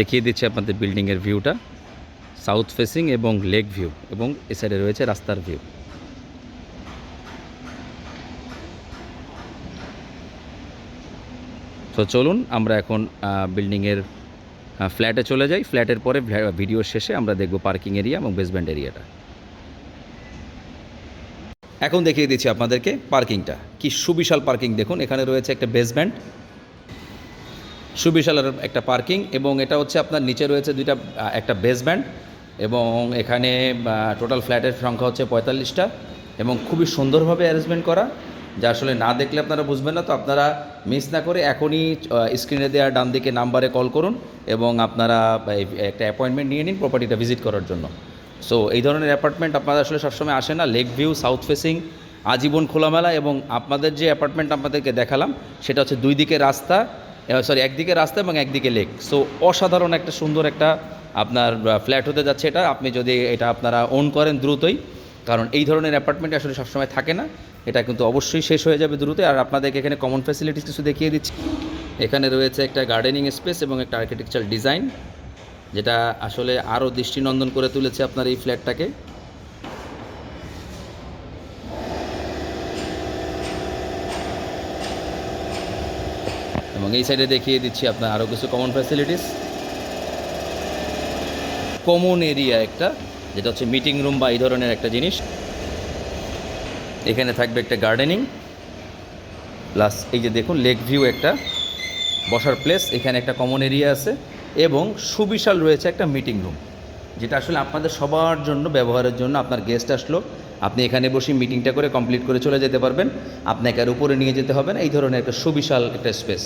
দেখিয়ে দিচ্ছি আপনাদের বিল্ডিংয়ের ভিউটা সাউথ ফেসিং এবং লেক ভিউ এবং এ সাইডে রয়েছে রাস্তার ভিউ তো চলুন, আমরা এখন বিল্ডিংয়ের ফ্ল্যাটে চলে যাই। ফ্ল্যাটের পরে ভিডিও শেষে আমরা দেখব পার্কিং এরিয়া এবং বেসমেন্ট এরিয়াটা এখন দেখিয়ে দিচ্ছি আপনাদেরকে পার্কিংটা কি সুবিশাল পার্কিং দেখুন, এখানে রয়েছে একটা বেসমেন্ট সুবিশাল একটা পার্কিং এবং এটা হচ্ছে আপনার নিচে রয়েছে দুইটা একটা বেসমেন্ট এবং এখানে টোটাল ফ্ল্যাটের সংখ্যা হচ্ছে পঁয়তাল্লিশটা এবং খুবই সুন্দরভাবে অ্যারেঞ্জমেন্ট করা, যা আসলে না দেখলে আপনারা বুঝবেন না, তো আপনারা মিস না করে এখনই স্ক্রিনে দেওয়া ডান দিকে নাম্বারে কল করুন এবং আপনারা একটা অ্যাপয়েন্টমেন্ট নিয়ে নিন প্রপার্টিটা ভিজিট করার জন্য। সো এই ধরনের অ্যাপার্টমেন্ট আপনারা আসলে সবসময় আসে না লেক ভিউ সাউথ ফেসিং আজীবন খোলামেলা এবং আপনাদের যে অ্যাপার্টমেন্ট আপনাদেরকে দেখালাম, সেটা হচ্ছে দুই দিকে রাস্তা সরি একদিকে রাস্তা এবং একদিকে লেক সো অসাধারণ একটা সুন্দর একটা আপনার ফ্ল্যাট হতে যাচ্ছে এটা। আপনি যদি এটা আপনারা ওন করেন দ্রুতই, কারণ এই ধরনের অ্যাপার্টমেন্ট আসলে সবসময় থাকে না। এটা কিন্তু অবশ্যই শেষ হয়ে যাবে দ্রুত আর আপনাদেরকে এখানে কমন ফ্যাসিলিটিস কিছু দেখিয়ে দিচ্ছি। এখানে রয়েছে একটা গার্ডেনিং স্পেস এবং একটা আর্কিটেকচার ডিজাইন যেটা আসলে আরও দৃষ্টিনন্দন করে তুলেছে আপনার এই ফ্ল্যাটটাকে এই সাইডে দেখিয়ে দিচ্ছি আপনার আরও কিছু কমন ফ্যাসিলিটিস কমন এরিয়া একটা, যেটা হচ্ছে মিটিং রুম বা এই ধরনের একটা জিনিস। এখানে থাকবে একটা গার্ডেনিং প্লাস এই যে দেখুন লেক ভিউ একটা। বসার প্লেস এখানে একটা কমন এরিয়া আছে। এবং সুবিশাল রয়েছে একটা মিটিং রুম যেটা আসলে আপনাদের সবার জন্য, ব্যবহারের জন্য আপনার গেস্ট আসলো। আপনি এখানে বসে মিটিংটা করে কমপ্লিট করে চলে যেতে পারবেন। আপনাকে আর উপরে নিয়ে যেতে হবে না। এই ধরনের একটা সুবিশাল একটা স্পেস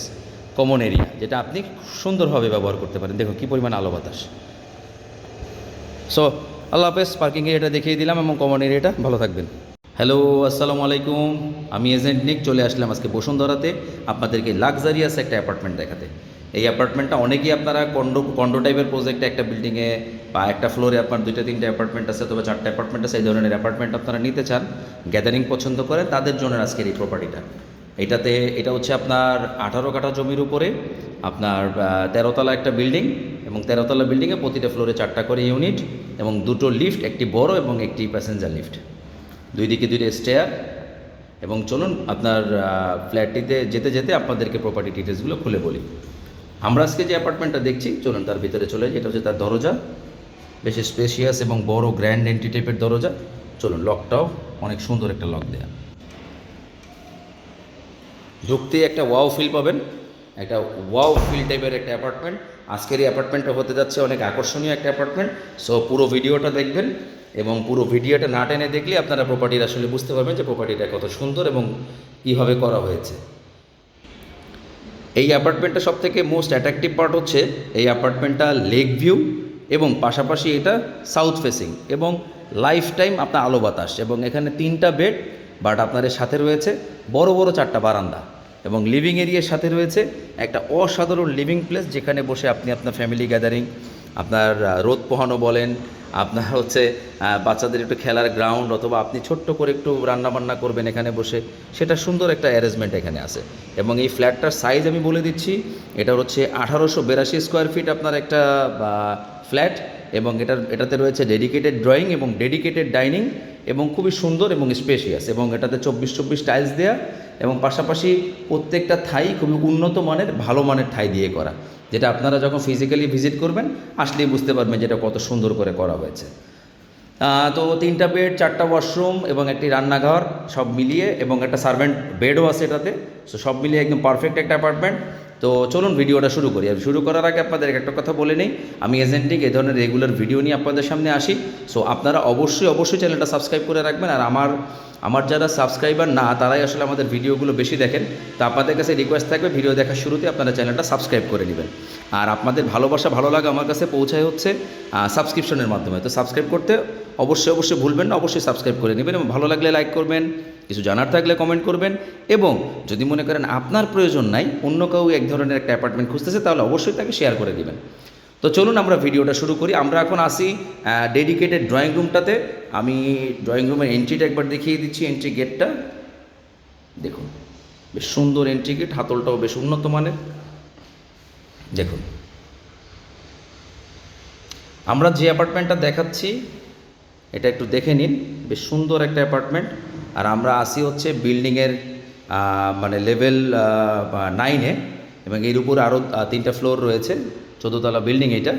কমন এরিয়া যেটা আপনি সুন্দরভাবে ব্যবহার করতে পারেন। দেখুন কী পরিমাণ আলো বাতাস। সো আল্লাহ হাফেজ পার্কিং এরিয়াটা দেখিয়ে দিলাম এবং কমন এরিয়াটা ভালো থাকবেন। হ্যালো আসসালামু আলাইকুম। আমি এজেন্ট নিক চলে আসলাম আজকে বসুন্ধরাতে আপনাদেরকে লাক্সারিয়াস একটা অ্যাপার্টমেন্ট দেখাতে। এই অ্যাপার্টমেন্টটা অনেকেই আপনারা কন্ডো কন্ডো টাইপের প্রজেক্টে একটা বিল্ডিংয়ে বা একটা ফ্লোরে আপনার দুইটা, তিনটা অ্যাপার্টমেন্ট আছে অথবা চারটা অ্যাপার্টমেন্ট আছে, এই ধরনের অ্যাপার্টমেন্ট আপনারা নিতে চান গ্যাদারিং পছন্দ করেন তাদের জন্য আজকের এই প্রপার্টিটা এটাতে, এটা হচ্ছে আপনার আঠারো কাঠা জমির উপরে আপনার তেরোতলা একটা বিল্ডিং এবং তেরোতলা বিল্ডিংয়ে প্রতিটা ফ্লোরে চারটা করে ইউনিট এবং দুটো লিফট, একটি বড় এবং একটি প্যাসেঞ্জার লিফট। দুই দিকে দুইটা স্টেয়ার এবং চলুন আপনার ফ্ল্যাটটিতে যেতে যেতে আপনাদেরকে প্রপার্টি ডিটেলসগুলো খুলে বলি। আমরা আজকে যে অ্যাপার্টমেন্টটা দেখছি, চলুন তার ভিতরে চলে যাই, এটা হচ্ছে তার দরজা। বেশ স্পেশিয়াস এবং বড় গ্র্যান্ড এন্ট্রি টাইপের দরজা। চলুন লকটাও অনেক সুন্দর একটা লক দেয়া। ঢুকতেই একটা ওয়াও ফিল পাবেন। একটা ওয়াও ফিল টাইপের একটা অ্যাপার্টমেন্ট আজকের এই অ্যাপার্টমেন্টটা হতে যাচ্ছে অনেক আকর্ষণীয় একটা অ্যাপার্টমেন্ট সো পুরো ভিডিওটা দেখবেন এবং পুরো ভিডিওটা না টেনে দেখলে আপনারা প্রপার্টির আসলে বুঝতে পারবেন যে প্রপার্টিটা কত সুন্দর এবং কীভাবে করা হয়েছে। এই অ্যাপার্টমেন্টটা সব থেকে মোস্ট অ্যাট্রাকটিভ পার্ট হচ্ছে এই অ্যাপার্টমেন্টটা লেক ভিউ এবং পাশাপাশি এটা সাউথ ফেসিং এবং লাইফ টাইম আপনার আলো বাতাস এবং এখানে তিনটা বেড বাট আপনার এর সাথে রয়েছে বড় বড় চারটা বারান্দা এবং লিভিং এরিয়ার সাথে রয়েছে একটা অসাধারণ লিভিং প্লেস যেখানে বসে আপনি আপনার ফ্যামিলি গ্যাদারিং আপনার রোদ পোহানো বলেন, আপনার হচ্ছে বাচ্চাদের একটু খেলার গ্রাউন্ড অথবা আপনি ছোট্ট করে একটু রান্না বান্না করবেন এখানে বসে, সেটা সুন্দর একটা অ্যারেঞ্জমেন্ট এখানে আছে। এবং এই ফ্ল্যাটটার সাইজ আমি বলে দিচ্ছি এটা হচ্ছে আঠারোশো বিরাশি স্কোয়ার ফিট আপনার একটা ফ্ল্যাট এবং এটার, এটাতে রয়েছে ডেডিকেটেড ড্রয়িং এবং ডেডিকেটেড ডাইনিং এবং খুবই সুন্দর এবং স্পেশিয়াস এবং এটাতে চব্বিশ চব্বিশ টাইলস দেওয়া এবং পাশাপাশি প্রত্যেকটা থাই খুবই উন্নত মানের, ভালো মানের ঠাই দিয়ে করা, যেটা আপনারা যখন ফিজিক্যালি ভিজিট করবেন, আসলেই বুঝতে পারবেন যেটা কত সুন্দর করে করা হয়েছে। তো তিনটা বেড চারটা ওয়াশরুম এবং একটি রান্নাঘর, সব মিলিয়ে এবং একটা সার্ভেন্ট বেডও আছে এটাতে সো সব মিলিয়ে একদম পারফেক্ট একটা অ্যাপার্টমেন্ট তো চলুন ভিডিওটা শুরু করি। আর শুরু করার আগে আপনাদের একটা কথা বলে নেই। আমি এজেন্টিক এই ধরনের রেগুলার ভিডিও নিয়ে আপনাদের সামনে আসি। সো আপনারা অবশ্যই অবশ্যই চ্যানেলটা সাবস্ক্রাইব করে রাখবেন। আর আমার আমার যারা সাবস্ক্রাইবার না, তারাই আসলে আমাদের ভিডিওগুলো বেশি দেখেন। তো আপনাদের কাছে রিকোয়েস্ট থাকবে ভিডিও দেখার শুরুতে আপনারা চ্যানেলটা সাবস্ক্রাইব করে নেবেন। আর আপনাদের ভালোবাসা, ভালো লাগা আমার কাছে পৌঁছায় হচ্ছে সাবস্ক্রিপশনের মাধ্যমে। তো সাবস্ক্রাইব করতে অবশ্যই অবশ্যই ভুলবেন না। অবশ্যই সাবস্ক্রাইব করে নেবেন এবং ভালো লাগলে লাইক করবেন। কিছু জানার থাকলে কমেন্ট করবেন এবং যদি মনে করেন আপনার প্রয়োজন নাই, অন্য কেউ এক ধরনের একটা অ্যাপার্টমেন্ট খুঁজতেছে, তাহলে অবশ্যই তাকে শেয়ার করে দিবেন। তো চলুন আমরা ভিডিওটা শুরু করি। আমরা এখন আসি ডেডিকেটেড ড্রয়িং রুমটাতে আমি ড্রয়িং রুমের এন্ট্রিটা একবার দেখিয়ে দিচ্ছি এন্ট্রি গেটটা দেখুন, বেশ সুন্দর এন্ট্রি গেট হাতলটাও বেশ উন্নত মানের। দেখুন, আমরা যে অ্যাপার্টমেন্টটা দেখাচ্ছি, এটা একটু দেখে নিন। বেশ সুন্দর একটা অ্যাপার্টমেন্ট আর আমরা আসি হচ্ছে বিল্ডিংয়ের মানে লেভেল নাইনে এবং এর উপর আরও তিনটা ফ্লোর রয়েছে, চোদ্দোতলা বিল্ডিং এটা।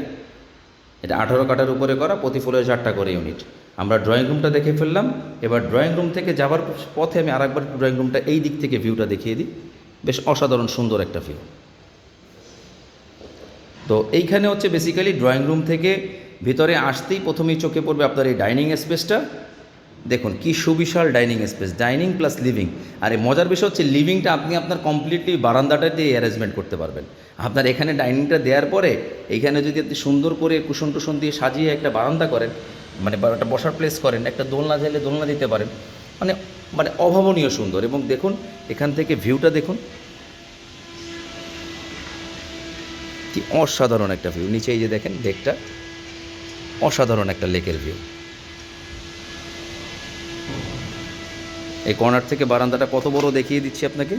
এটা আঠারো কাটার উপরে করা, প্রতি ফ্লোরে চারটা করে ইউনিট আমরা ড্রয়িং রুমটা দেখে ফেললাম। এবার ড্রয়িং রুম থেকে যাবার পথে আমি আরেকবার ড্রয়িং রুমটা এই দিক থেকে ভিউটা দেখিয়ে দিই। বেশ অসাধারণ সুন্দর একটা ভিউ তো এইখানে হচ্ছে বেসিক্যালি ড্রয়িং রুম থেকে ভিতরে আসতেই প্রথমেই চোখে পড়বে আপনার এই ডাইনিং স্পেসটা দেখুন, কি সুবিশাল dining space, dining plus living. আর এই মজার বিষয় হচ্ছে, লিভিংটা আপনি আপনার কমপ্লিটলি বারান্দাটা দিয়ে অ্যারেঞ্জমেন্ট করতে পারবেন। আপনার এখানে ডাইনিংটা দেওয়ার পরে এইখানে যদি আপনি সুন্দর করে কুশন টুশন দিয়ে সাজিয়ে একটা বারান্দা করেন মানে একটা বসার প্লেস করেন, একটা দোলনা চাইলে দোলনা দিতে পারেন মানে মানে অভাবনীয় সুন্দর। এবং দেখুন, এখান থেকে ভিউটা দেখুন। কি অসাধারণ একটা ভিউ নিচে এই যে দেখেন লেকটা অসাধারণ একটা লেকের ভিউ এই কর্নার থেকে বারান্দাটা কত বড় দেখিয়ে দিচ্ছি আপনাকে?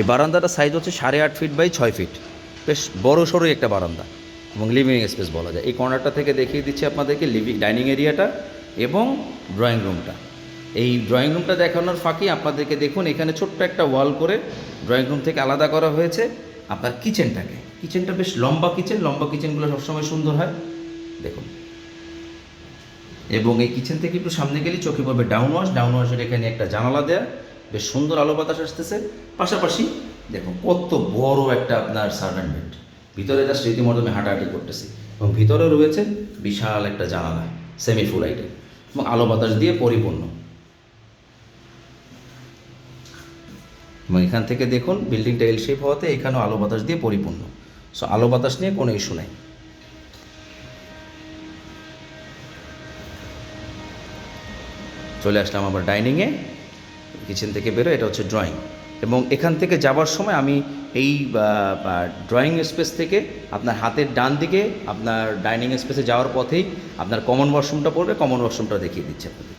এই বারান্দাটা সাইজ হচ্ছে সাড়ে আট ফিট বাই ছয় ফিট বেশ বড় সড়োই একটা বারান্দা এবং লিভিং স্পেস বলা যায়। এই কর্নারটা থেকে দেখিয়ে দিচ্ছি আপনাদেরকে লিভিং ডাইনিং এরিয়াটা এবং ড্রয়িং রুমটা এই ড্রয়িং রুমটা দেখানোর ফাঁকি আপনাদেরকে দেখুন, এখানে ছোট্ট একটা ওয়াল করে ড্রয়িং রুম থেকে আলাদা করা হয়েছে। আপনার কিচেনটাকে কিচেনটা বেশ লম্বা কিচেন লম্বা কিচেনগুলো সবসময় সুন্দর হয়। দেখুন। এবং এই কিচেন থেকে একটু সামনে গেলে চোখে পড়বে ডাউন ওয়াশ ডাউন ওয়াশের এখানে একটা জানালা দেয়া। বেশ সুন্দর আলো বাতাস আসতেছে। পাশাপাশি দেখুন কত বড় একটা আপনার সার্ভেন্ট বেড ভিতরে রীতিমতো আমি হাঁটাহাঁটি করতেছি। এবং ভিতরে রয়েছে বিশাল একটা জানালা সেমি ফুল আইটেম এবং আলো বাতাস দিয়ে পরিপূর্ণ। এবং এখান থেকে দেখুন বিল্ডিংটা এল শেপ হওয়াতে এখানেও আলো বাতাস দিয়ে পরিপূর্ণ। সো আলো বাতাস নিয়ে কোনো ইস্যু নাই। চলে আসলাম আমার ডাইনিংয়ে কিচেন থেকে বেরো এটা হচ্ছে ড্রয়িং এবং এখান থেকে যাবার সময় আমি এই ড্রয়িং স্পেস থেকে আপনার হাতের ডান দিকে, আপনার ডাইনিং স্পেসে যাওয়ার পথেই আপনার কমন ওয়াশরুমটা পড়বে কমন ওয়াশরুমটা দেখিয়ে দিচ্ছি আপনাদের।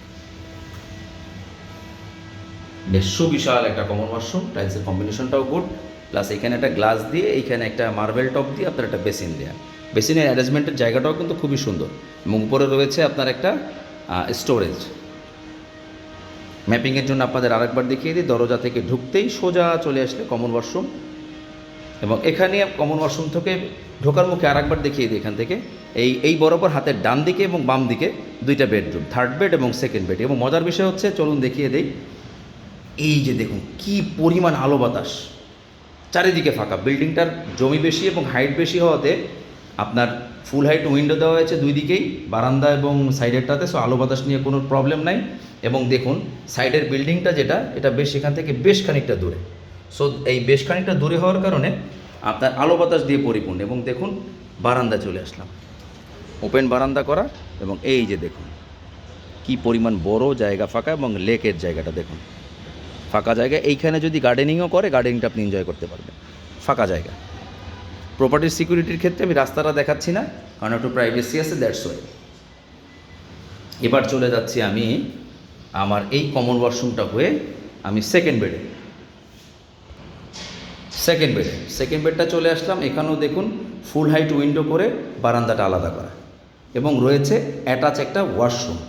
বেশ সুবিশাল একটা কমন ওয়াশরুম টাইলসের কম্বিনেশনটাও গুড প্লাস এখানে একটা গ্লাস দিয়ে এইখানে একটা মার্বেল টপ দিয়ে আপনার একটা বেসিন দেয়া। বেসিনের অ্যারেঞ্জমেন্টের জায়গাটাও কিন্তু খুবই সুন্দর। এবং উপরে রয়েছে আপনার একটা স্টোরেজ ম্যাপিংয়ের জন্য আপনাদের আরেকবার দেখিয়ে দিই, দরজা থেকে ঢুকতেই সোজা চলে আসলে কমন ওয়াশরুম এবং এখানে কমন ওয়াশরুম থেকে ঢোকার মুখে আরেকবার দেখিয়ে দিই এখান থেকে। এই এই বরাবর হাতের ডান দিকে এবং বাম দিকে দুইটা বেডরুম থার্ড বেড এবং সেকেন্ড বেড এবং মজার বিষয় হচ্ছে, চলুন দেখিয়ে দিই। এই যে দেখুন, কি পরিমাণ আলো বাতাস। চারিদিকে ফাঁকা। বিল্ডিংটার জমি বেশি এবং হাইট বেশি হওয়াতে আপনার ফুল হাইট উইন্ডো দেওয়া হয়েছে দুই দিকেই, বারান্দা এবং সাইডেরটাতে সো আলো বাতাস নিয়ে কোনো প্রবলেম নাই। এবং দেখুন সাইডের বিল্ডিংটা যেটা, এটা বেশ এখান থেকে বেশ খানিকটা দূরে। সো এই বেশ খানিকটা দূরে হওয়ার কারণে আপনার আলো বাতাস দিয়ে পরিপূর্ণ। এবং দেখুন, বারান্দা চলে আসলাম। ওপেন বারান্দা করা এবং এই যে দেখুন, কি পরিমাণ বড় জায়গা ফাঁকা এবং লেকের জায়গাটা দেখুন। ফাঁকা জায়গা, এইখানে যদি গার্ডেনিংও করে গার্ডেনিংটা আপনি এনজয় করতে পারবেন। ফাঁকা জায়গা। প্রপার্টির সিকিউরিটির ক্ষেত্রে আমি রাস্তাটা দেখাচ্ছি না, কারণ একটু প্রাইভেসি আছে দ্যাটস এবার চলে যাচ্ছি আমি আমার এই কমন ওয়াশরুমটা হয়ে আমি সেকেন্ড বেডে সেকেন্ড বেডে সেকেন্ড বেডটা চলে আসলাম, এখানেও দেখুন ফুল হাইট উইন্ডো করে বারান্দাটা আলাদা করা। এবং রয়েছে অ্যাটাচ একটা ওয়াশরুম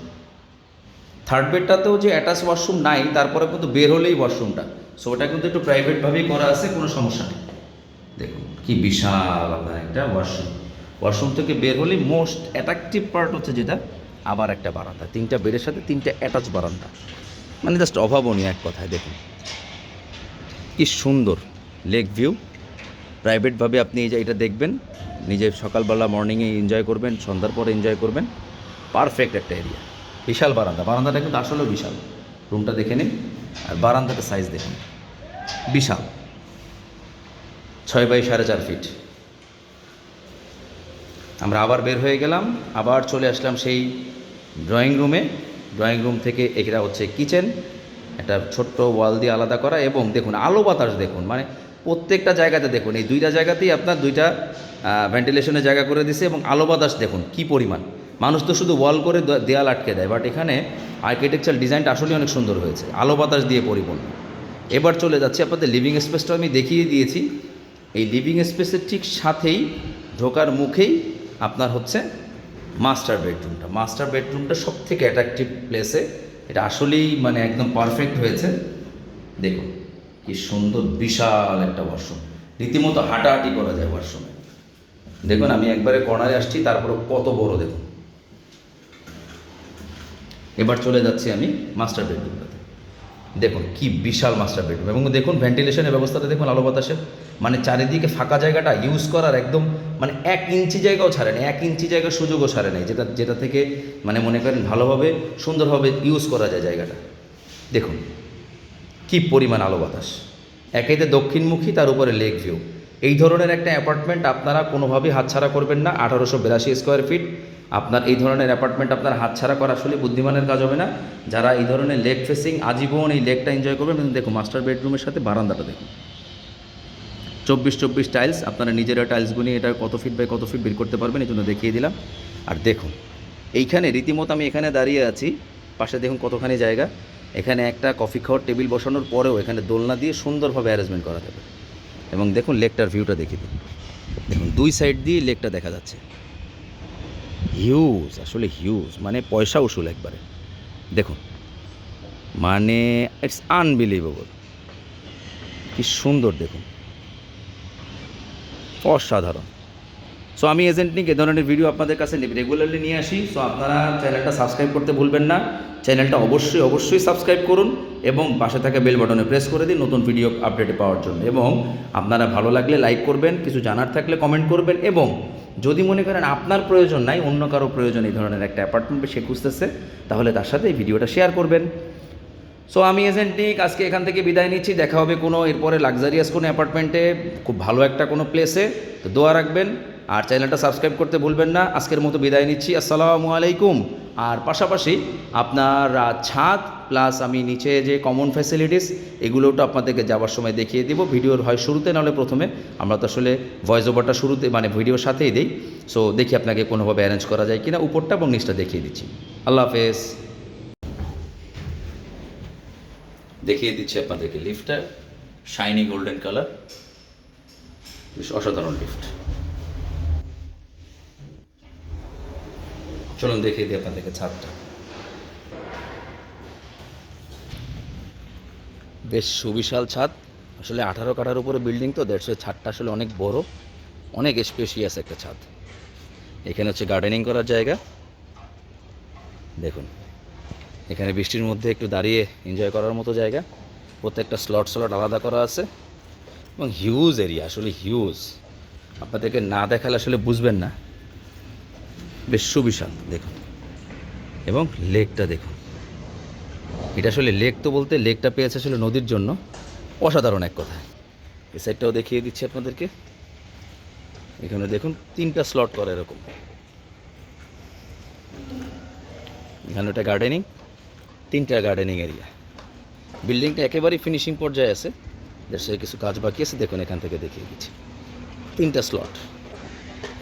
থার্ড বেডটাতেও যে অ্যাটাচ ওয়াশরুম নাই, তারপরে কিন্তু বের হলেই ওয়াশরুমটা সো ওটা কিন্তু একটু প্রাইভেটভাবেই করা আছে, কোনো সমস্যা নেই। দেখুন। কি বিশাল আপনার একটা ওয়াশরুম ওয়াশরুম থেকে বের হলেই মোস্ট অ্যাট্রাকটিভ পার্ট হচ্ছে যেটা, আবার একটা বারান্দা। তিনটা বেডের সাথে তিনটা অ্যাটাচ বারান্দা। মানে জাস্ট অভাবনীয় এক কথায়, দেখুন। কি সুন্দর লেক ভিউ প্রাইভেটভাবে আপনি এই যে এটা দেখবেন, নিজে সকালবেলা মর্নিংয়ে এনজয় করবেন, সন্ধ্যার পরে এনজয় করবেন। পারফেক্ট একটা এরিয়া বিশাল বারান্দা। বারান্দাটা কিন্তু আসলেও বিশাল। রুমটা দেখে নিন, আর বারান্দাটা সাইজ দেখুন বিশাল। ছয় বাই সাড়ে চার ফিট আমরা আবার বের হয়ে গেলাম, আবার চলে আসলাম সেই ড্রয়িং রুমে ড্রয়িং রুম থেকে এটা হচ্ছে কিচেন একটা ছোট্ট ওয়াল দিয়ে আলাদা করা এবং দেখুন, আলো বাতাস দেখুন মানে প্রত্যেকটা জায়গাতে দেখুন, এই দুইটা জায়গাতেই আপনার দুইটা ভেন্টিলেশনের জায়গা করে দিছে এবং আলো বাতাস দেখুন, কি পরিমাণ। মানুষ তো শুধু ওয়াল করে দেয়াল আটকে দেয় বাট এখানে আর্কিটেকচার ডিজাইনটা আসলে অনেক সুন্দর হয়েছে, আলো বাতাস দিয়ে পরিপূর্ণ। এবার চলে যাচ্ছি আপনাদের লিভিং স্পেসটা আমি দেখিয়ে দিয়েছি। এই লিভিং স্পেসের ঠিক সাথেই ঢোকার মুখেই আপনার হচ্ছে মাস্টার বেডরুমটা মাস্টার বেডরুমটা সব থেকে অ্যাট্রাকটিভ প্লেসে এটা আসলেই মানে একদম পারফেক্ট হয়েছে। দেখুন, কি সুন্দর, বিশাল একটা ওয়াশরুম রীতিমতো হাঁটাহাঁটি করা যায় ওয়াশরুমে দেখুন, আমি একবারে কর্নারে আসছি, তারপরে কত বড় দেখুন। এবার চলে যাচ্ছি আমি মাস্টার বেডরুমটাতে দেখুন কি বিশাল মাস্টার বেডরুম এবং দেখুন ভেন্টিলেশনের ব্যবস্থাটা দেখুন আলো বাতাসে মানে চারিদিকে ফাঁকা জায়গাটা ইউজ করার একদম মানে এক ইঞ্চি জায়গাও ছাড়ে না এক ইঞ্চি জায়গার সুযোগও ছাড়ে নাই যেটা যেটা থেকে মানে মনে করেন ভালোভাবে, সুন্দরভাবে ইউজ করা যায় জায়গাটা। দেখুন, কি পরিমাণ আলো বাতাস। একেতে দক্ষিণমুখী, তার উপরে লেক ভিউ এই ধরনের একটা অ্যাপার্টমেন্ট আপনারা কোনোভাবেই হাতছাড়া করবেন না, আঠারোশো বিরাশি স্কোয়ার ফিট আপনার এই ধরনের অ্যাপার্টমেন্ট আপনার হাতছাড়া করা আসলে বুদ্ধিমানের কাজ হবে না। যারা এই ধরনের লেক ফেসিং আজীবন এই লেকটা এনজয় করবেন, কিন্তু দেখুন মাস্টার বেডরুমের সাথে বারান্দাটা দেখুন। চব্বিশ চব্বিশ টাইলস আপনারা নিজেরা টাইলসগুলি এটা কত ফিট বাই কত ফিট বের করতে পারবেন, এই জন্য দেখিয়ে দিলাম। আর দেখুন, এইখানে রীতিমতো আমি এখানে দাঁড়িয়ে আছি, পাশে দেখুন কতখানি জায়গা। এখানে একটা কফি খাওয়ার টেবিল বসানোর পরেও এখানে দোলনা দিয়ে সুন্দরভাবে অ্যারেঞ্জমেন্ট করা যাবে। এবং দেখুন লেকটার ভিউটা দেখিয়ে দিন। দেখুন, দুই সাইড দিয়ে লেকটা দেখা যাচ্ছে। হিউজ আসলে হিউজ মানে পয়সা উসুল একবারে। দেখুন মানে ইটস আনবিলিভেবল কি সুন্দর, দেখুন। অসাধারণ। সো আমি এজেন্ট নিক, এ ধরনের ভিডিও আপনাদের কাছে রেগুলারলি নিয়ে আসি। সো আপনারা চ্যানেলটা সাবস্ক্রাইব করতে ভুলবেন না। চ্যানেলটা অবশ্যই অবশ্যই সাবস্ক্রাইব করুন এবং পাশে থাকা বেল বাটনে প্রেস করে দিন নতুন ভিডিও আপডেট পাওয়ার জন্য। এবং আপনারা ভালো লাগলে লাইক করবেন, কিছু জানার থাকলে কমেন্ট করবেন এবং যদি মনে করেন আপনার প্রয়োজন নাই, অন্য কারও প্রয়োজন এই ধরনের একটা অ্যাপার্টমেন্ট সে খুঁজতেছে, তাহলে তার সাথে এই ভিডিওটা শেয়ার করবেন। সো আমি এজেন্টিক আজকে এখান থেকে বিদায় নিচ্ছি। দেখা হবে কোনো, এরপরে লাক্সারিয়াস কোনো অ্যাপার্টমেন্টে, খুব ভালো একটা কোনো প্লেসে তো দোয়া রাখবেন। আর চ্যানেলটা সাবস্ক্রাইব করতে ভুলবেন না। আজকের মতো বিদায় নিচ্ছি। আসসালামু আলাইকুম। আর পাশাপাশি আপনার ছাদ প্লাস আমি নিচে যে কমন ফ্যাসিলিটিস এগুলোও তো আপনাদেরকে যাওয়ার সময় দেখিয়ে দিব। ভিডিওর হয় শুরুতে, নাহলে প্রথমে আমরা তো আসলে ভয়েস ওভারটা শুরুতে মানে ভিডিওর সাথেই দিই। সো দেখি আপনাকে কোনোভাবে অ্যারেঞ্জ করা যায় কিনা। উপরটা এবং নিচটা দেখিয়ে দিচ্ছি। আল্লাহ হাফেজ। দেখিয়ে দিচ্ছি আপনাদেরকে লিফটটা শাইনি গোল্ডেন কালার বেশ অসাধারণ লিফট চলুন দেখিয়ে দিই আপনাদেরকে ছাদটা। বেশ সুবিশাল ছাদ। আসলে আঠারো কাঠার উপরে বিল্ডিং তো দেড়শো ছাদটা আসলে অনেক বড়, অনেক স্পেশিয়াস একটা ছাদ। এখানে হচ্ছে গার্ডেনিং করার জায়গা। দেখুন, এখানে বৃষ্টির মধ্যে একটু দাঁড়িয়ে এনজয় করার মতো জায়গা। প্রত্যেকটা স্লট স্লট আলাদা করা আছে। এবং হিউজ এরিয়া আসলে হিউজ আপনাদেরকে না দেখালে আসলে বুঝবেন না। বেশ সুবিশাল, দেখুন। এবং লেকটা দেখুন। এটা আসলে লেক তো বলতে লেকটা পেয়েছে আসলে নদীর জন্য, অসাধারণ এক কথা এই সাইডটাও দেখিয়ে দিচ্ছি আপনাদেরকে। এখানে দেখুন, তিনটা স্লট করা এরকম। এখানে ওটা গার্ডেনিং তিনটা গার্ডেনিং এরিয়া বিল্ডিংটা একেবারেই ফিনিশিং পর্যায়ে আছে। দেশে কিছু কাজ বাকি আছে, দেখুন এখান থেকে দেখিয়ে দিচ্ছি। তিনটা স্লট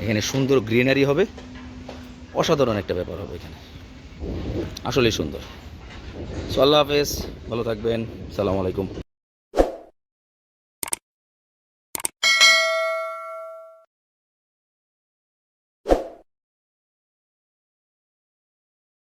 এখানে সুন্দর গ্রিনারি হবে। অসাধারণ একটা ব্যাপার হবে এখানে। আসলেই সুন্দর। সো আল্লাহ হাফেজ ভালো থাকবেন। সালাম আলাইকুম।